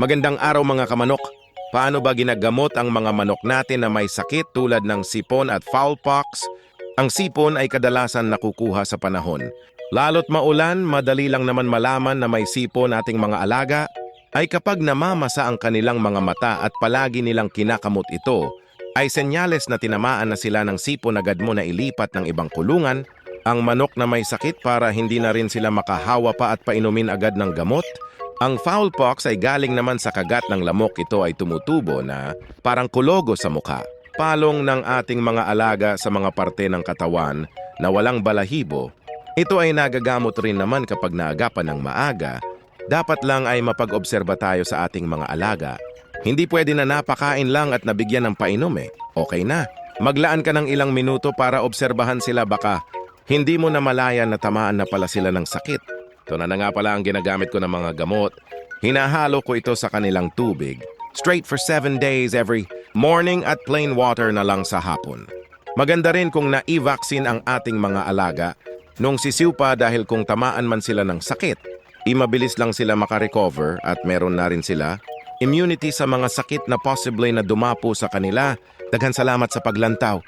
Magandang araw mga kamanok. Paano ba ginagamot ang mga manok natin na may sakit tulad ng sipon at fowl pox? Ang sipon ay kadalasan nakukuha sa panahon. Lalo't maulan, madali lang naman malaman na may sipon ating mga alaga ay kapag namamasa ang kanilang mga mata at palagi nilang kinakamot ito, ay senyales na tinamaan na sila ng sipon agad mo na ilipat ng ibang kulungan ang manok na may sakit para hindi na rin sila makahawa pa at painumin agad ng gamot. Ang fowl pox ay galing naman sa kagat ng lamok ito ay tumutubo na parang kulogo sa mukha. Palong ng ating mga alaga sa mga parte ng katawan na walang balahibo. Ito ay nagagamot rin naman kapag naagapan ng maaga. Dapat lang ay mapag-obserba tayo sa ating mga alaga. Hindi pwede na napakain lang at nabigyan ng painom eh. Okay na. Maglaan ka ng ilang minuto para obserbahan sila baka hindi mo na malaya na tamaan na pala sila ng sakit. Ito na, na nga pala ang ginagamit ko ng mga gamot. Hinahalo ko ito sa kanilang tubig. Straight for 7 days every morning at plain water na lang sa hapon. Maganda rin kung na-vaccine ang ating mga alaga nung sisiw pa dahil kung tamaan man sila ng sakit, imabilis lang sila makarecover at meron na rin sila immunity sa mga sakit na possibly na dumapo sa kanila. Daghan salamat sa paglantaw.